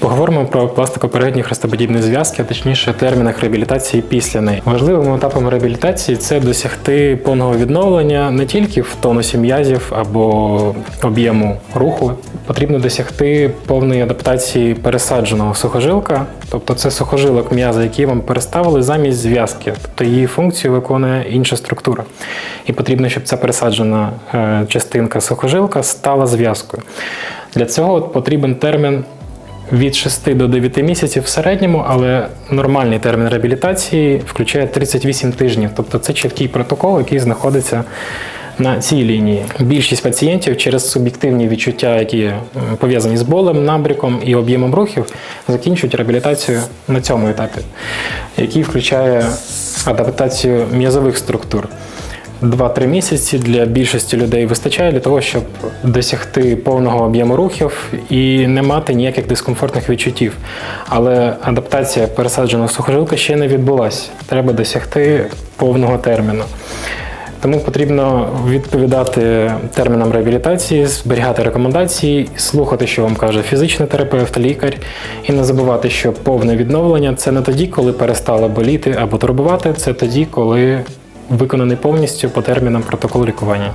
Поговоримо про пластикопередні хрестоподібні зв'язки, а точніше термінах реабілітації після неї. Важливим етапом реабілітації це досягти повного відновлення не тільки в тонусі м'язів або об'єму руху. Потрібно досягти повної адаптації пересадженого сухожилка, тобто це сухожилок м'яза, який вам переставили замість зв'язки, тобто її функцію виконує інша структура. І потрібно, щоб ця пересаджена е, частинка сухожилка стала зв'язкою. Для цього потрібен термін від 6 до 9 місяців в середньому, але нормальний термін реабілітації включає 38 тижнів. Тобто це чіткий протокол, який знаходиться на цій лінії. Більшість пацієнтів через суб'єктивні відчуття, які пов'язані з болем, набріком і об'ємом рухів, закінчують реабілітацію на цьому етапі, який включає адаптацію м'язових структур. 2-3 місяці для більшості людей вистачає для того, щоб досягти повного об'єму рухів і не мати ніяких дискомфортних відчуттів. Але адаптація пересадженого сухожилка ще не відбулася. Треба досягти повного терміну. Тому потрібно відповідати термінам реабілітації, зберігати рекомендації, слухати, що вам каже фізичний терапевт, лікар, і не забувати, що повне відновлення це не тоді, коли перестало боліти або турбувати, це тоді, коли виконаний повністю по термінам протокол лікування.